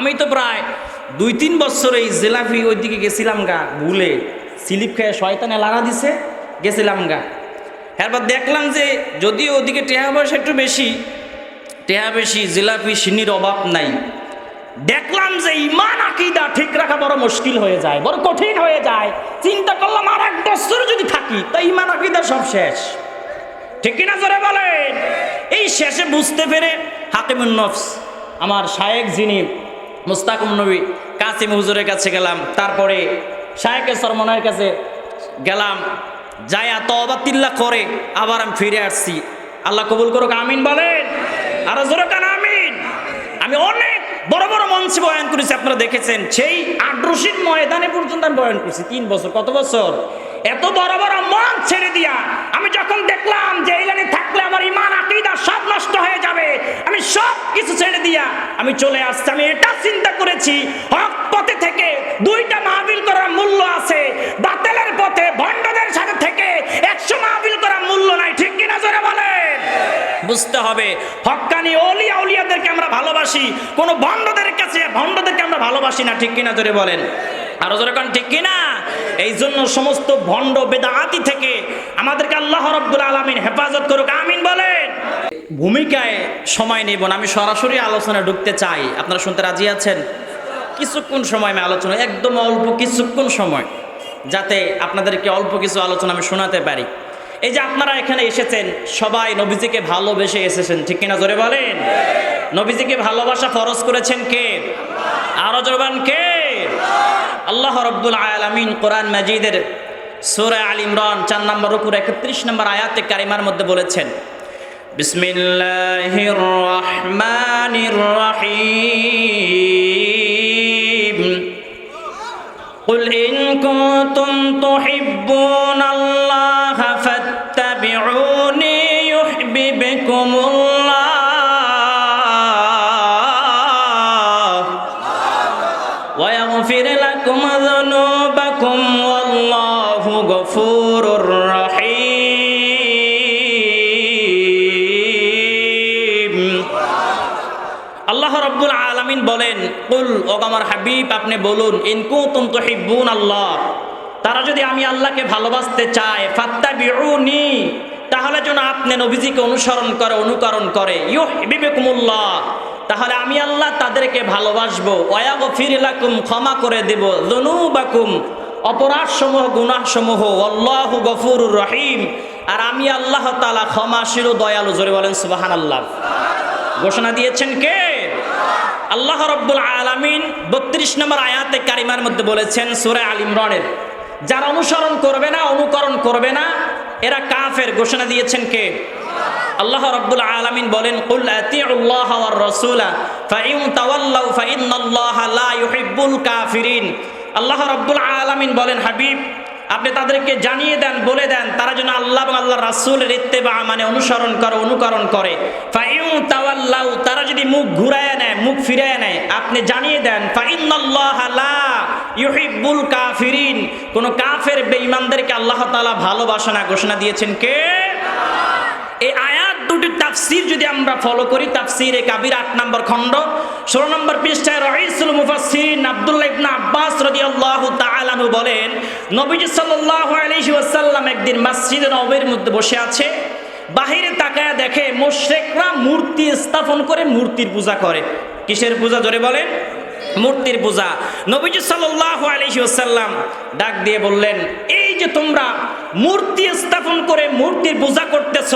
আমি তো প্রায় দুই তিন বছর এই জেলাফি ওইদিকে গেছিলাম গা, ভুলে। স্লিপ খেয়ে শয়তানে লাড়া দিছে, গেছিলাম গা। এরপর দেখলাম যে যদিও ওদিকে টেহা পয়সা একটু বেশি, টেহা বেশি জিলাপি সিনির অভাব নাই। দেখলাম যে ইমান, আকিদা ঠিক রাখা বড় মুশকিল হয়ে যায়, বড় কঠিন হয়ে যায়। চিন্তা করলাম, আর এক বছর যদি থাকি, তা ইমান, আকিদা সব শেষ। ঠিক কিনা জোরে বলেন? এই শেষে বুঝতে পেরে হাকিমুন নফস, আমার শায়েক যিনি মুস্তাকুম নবী, কাসিম হুজুরের কাছে গেলাম। তারপরে শায়েকের সরমনের কাছে গেলাম। যায়া তবা তিল্লা করে আবার আমি ফিরে আসছি। আল্লাহ কবুল করুক, আমিন বলেন। আরও জোরে কান, আমিন। আমি অনেক বড় বড় মঞ্চে বয়ান করেছি, আপনারা দেখেছেন। সেই আগ্রসীর ময়দানে পর্যন্ত আমি বয়ান করেছি, তিন বছর। কত বছর? এত বড় বড় মন ছেড়ে দিয়া আমি যখন দেখলাম যে এই লাইনে থাকলে আমার ইমান আকিদা সব নষ্ট হয়ে যাবে। আমি সব কিছু ছেড়ে দিয়া আমি চলে আসছি। আমি এটা চিন্তা করেছি, হক পথে থেকে দুইটা মাহবিল করার মূল্য আছে। বাতেলের পথে, ভণ্ডদের সাথে থেকে একশো মাহবিল করার মূল্য নাই। ঠিক কিনা জোরে বলেন? বুঝতে হবে হক্কানি অলিয়া উলিয়াদেরকে আমরা ভালোবাসি। কোনো ভণ্ডদের কাছে, ভণ্ডদেরকে আমরা ভালোবাসি না। ঠিক কিনা জোরে বলেন? আরও জোরে কান, ঠিক কিনা? এই জন্য সমস্ত ভণ্ড বেদাতি থেকে আমাদেরকে আল্লাহ রব্বুল আলমিন হেফাজত করুক। আমিন বলেন। ভূমিকায় সময় নেব না, আমি সরাসরি আলোচনায় ঢুকতে চাই। আপনারা শুনতে রাজি আছেন? কিছুক্ষণ সময় আমি আলোচনা, একদম অল্প কিছুক্ষণ সময়, যাতে আপনাদেরকে অল্প কিছু আলোচনা আমি শোনাতে পারি। এই যে আপনারা এখানে এসেছেন, সবাই নবীজিকে ভালোবেসে এসেছেন, ঠিক কিনা জোরে বলেন? নবীজিকে ভালোবাসা ফরজ করেছেন কে আরো জোরবান কে আল্লাহ রব্বুল আলামিন কোরআন মাজিদের সূরা আল ইমরান চার নম্বর উপর একত্রিশ নম্বর আয়াতে কারিমার মধ্যে বলেছেন বিসমিল্লাহির রহমানির রহিম قل إن كنتم تحبون الله فاتبعوني রব্বুল আলামিন বলেন, কুল ও আমার হাবিব, আপনি বলুন ইনকু তুম তো আল্লাহ তারা যদি আমি আল্লাহকে ভালোবাসতে চায় ফাত্তা বিউনি তাহলে যেন আপনি নবীজিকে অনুসরণ করে, অনুকরণ করে বিবেকুমুল্লাহ তাহলে আমি আল্লাহ তাদেরকে ভালোবাসবো ওয়াগ ফিরিলাকুম ক্ষমা করে দেব অপরাধ সমূহ গুনাহ সমূহ আল্লাহু গফুরুর রহিম, আর আমি আল্লাহ তাআলা ক্ষমাশীল ও দয়ালু, জোরে বলেন সুবহানাল্লাহ। ঘোষণা দিয়েছেন কে? আল্লাহ রব্বুল আলামিন বত্রিশ নম্বর আয়াতে কারিমার মধ্যে বলেছেন, সুরে আল ইমরানের, যারা অনুসরণ করবে না, অনুকরণ করবে না, এরা কাফের। ঘোষণা দিয়েছেন কে? আল্লাহ রব্বুল আলামিন বলেন কাফিরিন। আল্লাহ রব্বুল আলামিন বলেন, হাবিব আপনি তাদেরকে জানিয়ে দেন, বলে দেন, তারা যেন আল্লাহ এবং আল্লাহ রাসুলের ইত্তেবা মানে অনুসরণ করে, অনুকরণ করে। তারা যদি মুখ ঘুরায় নেয়, মুখ ফিরায় নেয়, আপনি জানিয়ে দেন, ফাইন্নাল্লাহ কাফিরিন। কোন কাফের বেঈমানদেরকে আল্লাহ তাআলা ভালোবাসা ঘোষণা দিয়েছেন কে? এই আয়াত দুটির তাফসির যদি আমরা ফলো করি, তাফসির এ কাবির আট নম্বর খণ্ড। ষোলো নম্বর পৃষ্ঠায় রহিসুল মুফাসসিরিন আব্দুল্লাহ ইবনে আব্বাস রাদিয়াল্লাহু তাআলা আনহু বলেন, নবীজি আলাইহি ওয়াসাল্লাম একদিন মসজিদে নববীর মধ্যে বসে আছে। বাহিরে তাকায় দেখে মুশরিকরা মূর্তি স্থাপন করে মূর্তির পূজা করে। কিসের পূজা ধরে বলেন? মূর্তির পূজা। নবীজি আলাইহি ওয়াসাল্লাম ডাক দিয়ে বললেন এই যে তোমরা মূর্তি স্থাপন করে মূর্তির পূজা করতেছ,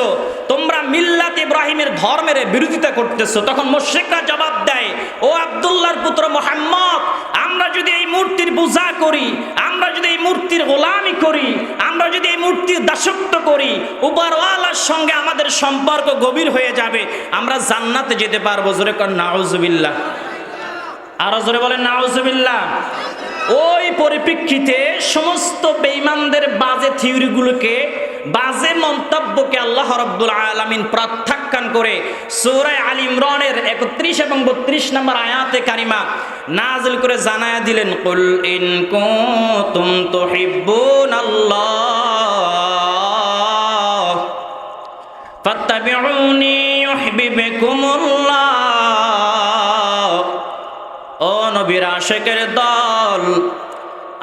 তোমরা মিল্লাত ইব্রাহিমের ধর্মের বিরোধিতা করতেছ, তখন মুশরিকরা জবাব দেয়, ও আব্দুল্লাহর পুত্র মোহাম্মদ, আমরা যদি এই মূর্তির পূজা করি, আমরা যদি এই মূর্তির গোলামি করি, আমরা যদি এই মূর্তির দাসত্ব করি উপরওয়ালার সঙ্গে আমাদের সম্পর্ক গভীর হয়ে যাবে, আমরা জান্নাতে যেতে পারব। জোরে কর, নাউজুবিল্লাহ। আরও জোরে বলেন, নাউজুবিল্লাহ। ওই পরিপ্রেক্ষিতে সমস্ত বেঈমানদের বাজে থিওরিগুলোকে, বাজে মন্তব্যকে আল্লাহ রব্বুল আলামিন প্রত্যাখ্যান করে সূরা আল ইমরানের 31 এবং 32 নম্বর আয়াতে কারিমা নাজিল করে জানায়া দিলেন, কুল ইন কুনতুম তুহিব্বুনাল্লাহ ফাত্তাবিউনি ইউহিব্বুকুমুল্লাহ। নবীর আশেকের দল।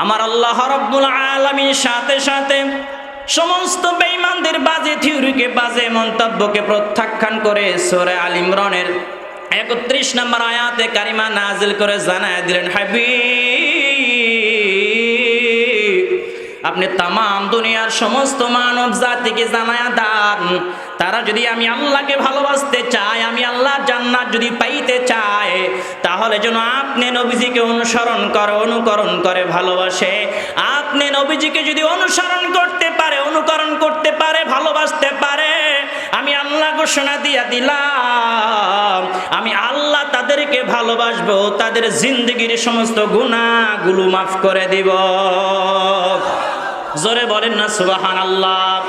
আমার আল্লাহ রব্বুল আলামিন সাথে সাথে সমস্ত বেঈমানদের বাজে থিওরিকে, বাজে মন্তব্যকে প্রত্যাখ্যান করে সোরে আল ইমরানের একত্রিশ নম্বর আয়াতে কারিমা নাজিল করে জানায় দিলেন, হাবিব। আপনি তাম দুনিয়ার সমস্ত মানব জাতিকে জানায়া দান। তারা যদি আমি আল্লাহকে ভালোবাসতে চায়, আমি আল্লাহ জান্নাত যদি পাইতে চায়, তাহলে যেন আপনি নবীজিকে অনুসরণ করে, অনুকরণ করে ভালোবাসে। আপনি নবীজিকে যদি অনুসরণ করতে পারে, অনুকরণ করতে পারে, ভালোবাসতে পারে, আমি আল্লাহ ঘোষণা দিয়া দিলাম, আমি আল্লাহ তাদেরকে ভালোবাসবো, তাদের জিন্দগির সমস্ত গুণাগুলো মাফ করে দিব। জোরে বলেন না সুবাহান আল্লাহ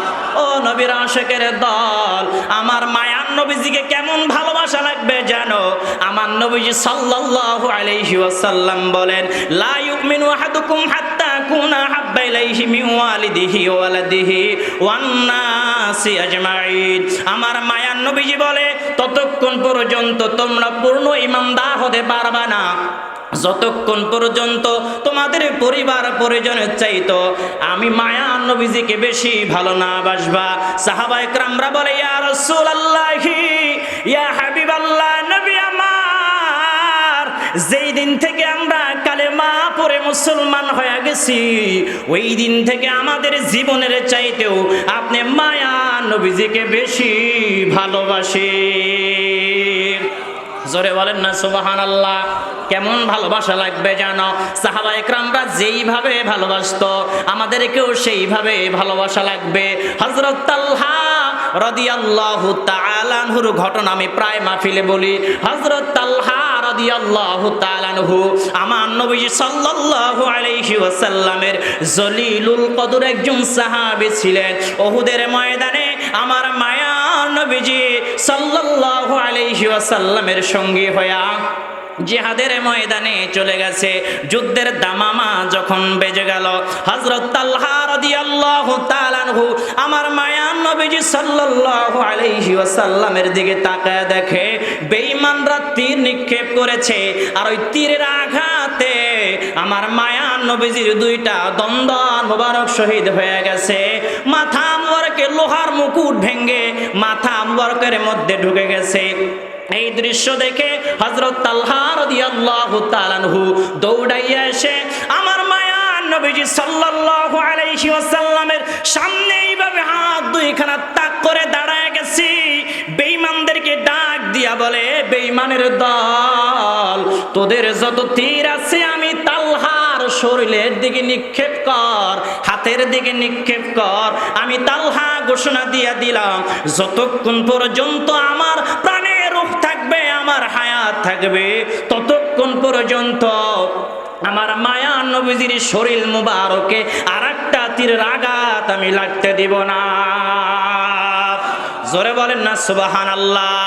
ও নবীর আশেকের দল, আমার মায়ার নবীজিকে কেমন ভালোবাসা লাগবে জানো? আমার নবীজি সাল্লাল্লাহু আলাইহি ওয়াসাল্লাম বলেন, লা ইউমিনু আহাদুকুম হাত্তা কুনা হাব্বা ইলাইহি মিন ওয়ালিদিহি ওয়া ওয়ালাদিহি ওয়ান নাসি আজমাইন আমার মায়ার নবীজি বলে, ততক্ষণ পর্যন্ত তোমরা পূর্ণ ইমানদার হতে পারবা না। যতক্ষণ পর্যন্ত তোমাদের পরিবার পরিজনের চাইতো, আমি মায়া নবীজিকে বেশি ভালো না বাসবা। সাহাবা একরামরা বলে, ইয়া রাসূলুল্লাহি, ইয়া হাবিবাল্লাহ, নবী আমার, যেই দিন থেকে আমরা কালেমা পড়ে মুসলমান হয়ে গেছি, ওই দিন থেকে আমাদের জীবনের চাইতেও আপনি মায়া নবীজিকে বেশি ভালোবাসে জোরে বলেন না সুবাহান আল্লাহ কেমন ভালোবাসা লাগবে জানো? সাহাবা একরামরা যেইভাবে ভালোবাসতো আমাদেরকেও সেইভাবে ভালোবাসা লাগবে। হজরত তাল্হা রদিয়াল্লাহু তাআলাহুর ঘটনা আমি প্রায় মাহফিলে বলি। হজরত তাল্হা রাদিয়াল্লাহু তাআলাহু আমার নবী সাল্লাল্লাহু আলাইহি ওয়াসাল্লামের জলিলুল কদর একজন সাহাবী ছিলেন। ওহুদের ময়দানে আমার মায়া নবীজি সাল্লাল্লাহু আলাইহি ওয়াসাল্লামের সঙ্গী হয়া জিহাদের ময়দানে চলে গেছে। যুদ্ধের দামামা যখন বেজে গেল, হযরত তালহা রাদিয়াল্লাহু তাআলা আনহু আমার মায়ান নবীজি সাল্লাল্লাহু আলাইহি ওয়াসাল্লামের দিকে তাকায় দেখে, বেঈমানরা তীর নিক্ষেপ করেছে আর ওই তীরের আঘাতে আমার মায়ান নবীজির দুইটা দন্দন মোবারক শহীদ হয়ে গেছে। মাথা মোবারকে লোহার মুকুট ভেঙ্গে মাথা মোবারকের মধ্যে ঢুকে গেছে। এই দৃশ্য দেখে হজরত তালহা রাদিয়াল্লাহু তাআলাহু দৌড়াইয়া এসে, আমার মায়া নবীজি সাল্লাল্লাহু আলাইহি ওয়াসাল্লামের সামনে এইভাবে হাত দুইখানা তাক করে দাঁড়ায় গেছি। বেঈমানদেরকে ডাক দিয়া বলে, বেঈমানের দল, তোদের যত তীর আছে আমি তালহার শরীরের দিকে নিক্ষেপ কর, হাতের দিকে নিক্ষেপ কর। আমি তালহা ঘোষণা দিয়া দিলাম, যতক্ষণ পর্যন্ত আমার আমার হায়াত থাকবে ততক্ষণ পর্যন্ত আমার মায়া নবীজির শরীর মুবারকে আর একটা তীর আঘাত আমি লাগতে দিব না। জোরে বলেন না সুবাহান আল্লাহ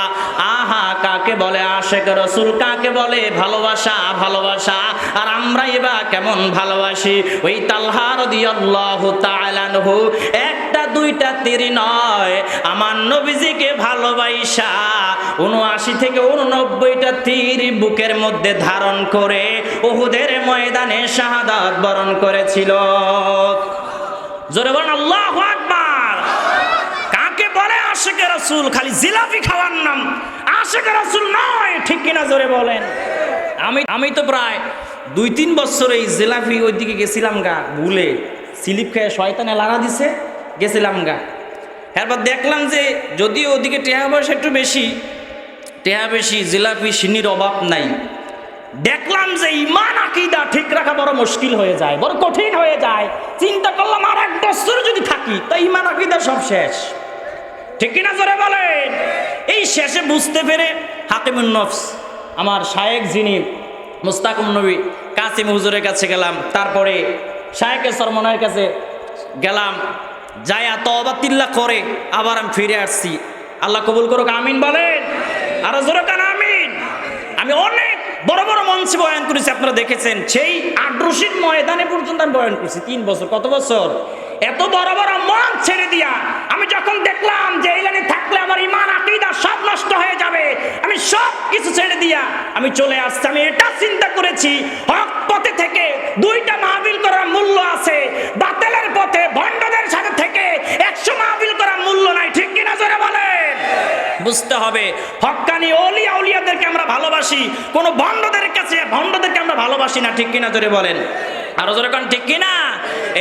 আহা কাকে বলে আশেক রসুল? কাকে বলে ভালোবাসা? ভালোবাসা। আর আমরা এবার কেমন ভালোবাসি? ওই তালহার দিয়াল্লাহু একটা, দুইটা তীর নয়। আমার নবীজিকে ভালোবাসা উনআশি থেকে উননব্বইটা তীর বুকের মধ্যে ধারণ করে ওহুদের ময়দানে শাহাদাত বরণ করেছিল। জোরে কাকে বলে আশেকে রসুল? খালি জিলাপি খাওয়ার নাম। আশেকে রসুল নয়, ঠিক কিনা জোরে বলেন? আমি আমি তো প্রায় দুই তিন বছর এই জিলাপি ওই দিকে গেছিলাম গা, ভুলে। স্লিপ খেয়ে শয়তানে লাড়া দিছে, গেছিলাম গা। এরপর দেখলাম যে যদিও ওদিকে টেহা পয়সা একটু বেশি, টেহা বেশি জিলাপি সিনির অভাব নাই। দেখলাম যে ইমান, আকিদা ঠিক রাখা বড় মুশকিল হয়ে যায়, বড় কঠিন হয়ে যায়। চিন্তা করলাম আর এক বছর যদি থাকি, তা ইমান, আকিদা সব শেষ। ঠিক কিনা জোরে বলেন এই শেষে বুঝতে পেরে হাকিমুন নফস, আমার শায়েক যিনি মুস্তাকুম নবী, কাসিম হুজুরের কাছে গেলাম। তারপরে শায়েকের সরমনের কাছে গেলাম। যাই তবা তিল্লা করে আবার আমি ফিরে আসছি। আল্লাহ কবুল করুক, আমিন বলেন। আরও জোরে কান আমিন? আমি অনেক বড় বড় মঞ্চে বয়ান করেছি, আপনারা দেখেছেন। সেই আগ্রসিক ময়দানে পর্যন্ত আমি বয়ান করছি, তিন বছর। কত বছর? এত বড় বড় মন ছেড়ে দিয়া আমি যখন দেখলাম যে এই থাকলে আমার ইমান আকিদা সব নষ্ট হয়ে যাবে, আমি সব কিছু ছেড়ে দিয়া আমি চলে আসছি। আমি এটা চিন্তা করেছি, হক পথে থেকে দুইটা মাহবিল করার মূল্য আছে, বাতেলের পথে, ভণ্ডদের সাথে থেকে একশো মাহবিল করার মূল্য নাই, ঠিক কিনা জোরে বলেন? বুঝতে হবে হক্কানি অলিয়া উলিয়াদেরকে আমরা ভালোবাসি, কোনো ভণ্ডদের কাছে, ভণ্ডদেরকে আমরা ভালোবাসি না, ঠিক কিনা জোরে বলেন? আরও জোরে কান, ঠিক কিনা?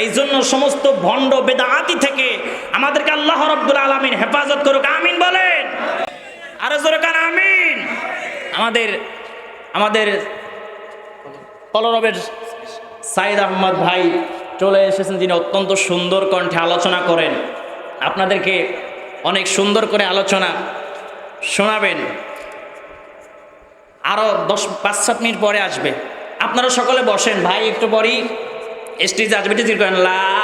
এই জন্য সমস্ত ভণ্ড বেদাতি থেকে আমাদেরকে আল্লাহ রব্বুল আলমিন হেফাজত করুক। আমিন বলেন। আরও জোরে কান, আমিন। আমাদের আমাদের কলরবের সাইদ আহমদ ভাই চলে এসেছেন, যিনি অত্যন্ত সুন্দর কণ্ঠে আলোচনা করেন। আপনাদেরকে অনেক সুন্দর করে আলোচনা শোনাবেন। আরও দশ, পাঁচ, সাত মিনিট পরে আসবে। আপনারা সকলে বসেন, ভাই, একটু পরেই স্টেজে আসবে টিজির করেন লা